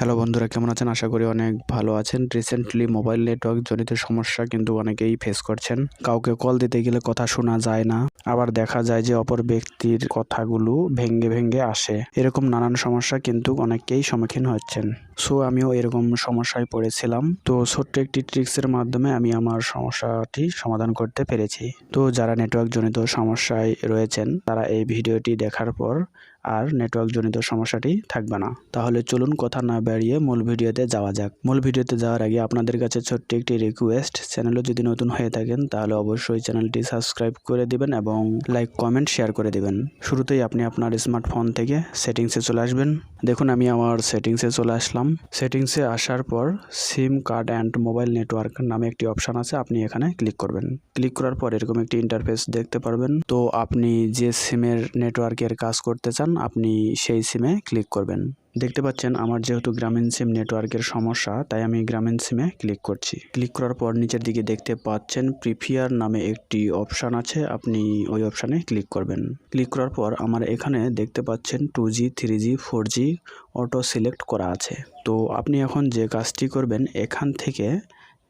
Hello বন্ধুরা, কেমন আছেন? আশা করি অনেক ভালো আছেন। রিসেন্টলি মোবাইল নেটওয়ার্ক জনিত সমস্যা কিন্তু অনেকেই ফেস করছেন। কাউকে কল দিতে গেলে কথা শোনা যায় না। আবার দেখা যায় যে অপর ব্যক্তির কথাগুলো ভেঙ্গে ভেঙ্গে আসে। এরকম নানান সমস্যা কিন্তু অনেকেই সম্মুখীন হচ্ছেন। সো আমিও এরকম সমস্যায় পড়েছিলাম। তো ছোট্ট একটি ট্রিক্সের মাধ্যমে আমি আমার সমস্যাটি সমাধান করতে পেরেছি। তো যারা নেটওয়ার্ক জনিত সমস্যায় রয়েছেন, তারা এই ভিডিওটি দেখার পর আর নেটওয়ার্ক জনিত সমস্যাটি থাকবে না। তাহলে চলুন কথা না বাড়িয়ে মূল ভিডিওতে যাওয়া যাক। মূল ভিডিওতে যাওয়ার আগে আপনাদের কাছে ছোট্ট একটি রিকোয়েস্ট চ্যানেলে যদি নতুন হয়ে থাকেন, তাহলে অবশ্যই চ্যানেলটি সাবস্ক্রাইব করে দিবেন এবং লাইক কমেন্ট শেয়ার করে দিবেন। শুরুতেই আপনি আপনার স্মার্টফোন থেকে সেটিংসে চলে আসবেন। দেখুন, আমি আমার সেটিংসে চলে আসলাম। সেটিংসে আসার পর SIM card and mobile network নামে একটি অপশান আছে, আপনি এখানে ক্লিক করবেন। ক্লিক করার পর এরকম একটি ইন্টারফেস দেখতে পারবেন। তো আপনি যে সিমের নেটওয়ার্কের কাজ করতে চান, আপনি সেই সিমে ক্লিক করবেন। দেখতে পাচ্ছেন আমার যেহেতু গ্রামীণ সিম নেটওয়ার্কের সমস্যা, তাই আমি গ্রামীণ সিমে ক্লিক করছি। ক্লিক করার পর নিচের দিকে দেখতে পাচ্ছেন প্রিফিয়ার নামে একটি অপশান আছে, আপনি ওই অপশানে ক্লিক করবেন। ক্লিক করার পর আমার এখানে দেখতে পাচ্ছেন two G three G four G auto select করা আছে। তো আপনি এখন যে কাজটি করবেন, এখান থেকে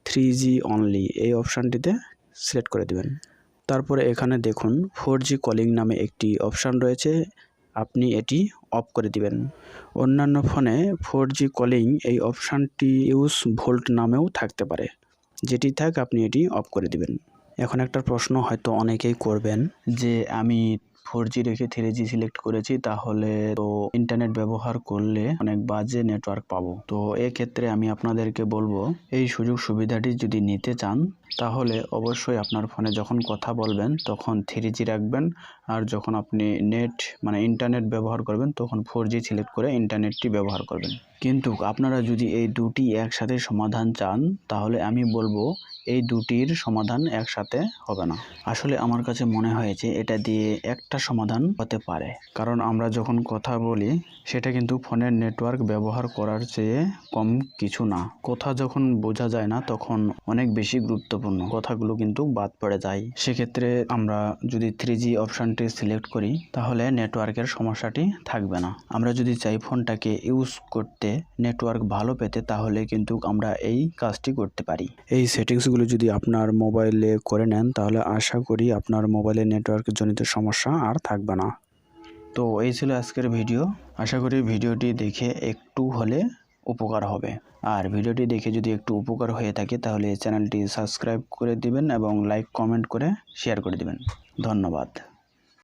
থ্রি জি অনলি এই অপশানটিতে সিলেক্ট করে দেবেন। তারপরে এখানে দেখুন ফোর জি কলিং নামে একটি অপশান রয়েছে আপনি এটি অফ করে দিবেন। অন্যান্য ফোনে ফোর জি কলিং এই অপশানটি ইউজ ভোল্ট নামেও থাকতে পারে। যেটি থাক, আপনি এটি অফ করে দিবেন। এখন একটা প্রশ্ন হয়তো অনেকেই করবেন যে, আমি ফোর জি রেখে থ্রি জি সিলেক্ট করেছি, তাহলে তো ইন্টারনেট ব্যবহার করলে অনেক বাজে নেটওয়ার্ক পাবো। তো এক্ষেত্রে আমি আপনাদেরকে বলব, এই সুযোগ সুবিধাটি যদি নিতে চান তাহলে অবশ্যই আপনার ফোনে যখন কথা বলবেন, তখন থ্রি জি রাখবেন। আর যখন আপনি নেট মানে ইন্টারনেট ব্যবহার করবেন, তখন ফোর জি সিলেক্ট করে ইন্টারনেটটি ব্যবহার করবেন। কিন্তু আপনারা যদি এই দুটি একসাথে সমাধান চান, তাহলে আমি বলব এই দুটির সমাধান একসাথে হবে না। আসলে আমার কাছে মনে হয়েছে এটা দিয়ে একটা সমাধান হতে পারে। কারণ আমরা যখন কথা বলি, সেটা কিন্তু ফোনের নেটওয়ার্ক ব্যবহার করার চেয়ে কম কিছু না। কথা যখন বোঝা যায় না, তখন অনেক বেশি গুরুত্বপূর্ণ। কথাগুলো কিন্তু বাদ পড়ে যায়। সেক্ষেত্রে আমরা যদি থ্রি জি অপশানটি সিলেক্ট করি, তাহলে নেটওয়ার্কের সমস্যাটি থাকবে না। আমরা যদি চাই ফোনটাকে ইউজ করতে নেটওয়ার্ক ভালো পেতে তাহলে কিন্তু আমরা এই কাজটি করতে পারি। এই সেটিংসগুলো যদি আপনার মোবাইলে করে নেন তাহলে আশা করি আপনার মোবাইলে নেটওয়ার্ক জনিত সমস্যা আর থাকবে না। তো এই ছিল আজকের ভিডিও আশা করি ভিডিওটি দেখে একটু হলে উপকার হবে। আর ভিডিওটি দেখে যদি একটু উপকার হয়ে থাকে তাহলে চ্যানেলটি সাবস্ক্রাইব করে দিবেন এবং লাইক কমেন্ট করে শেয়ার করে দিবেন। ধন্যবাদ।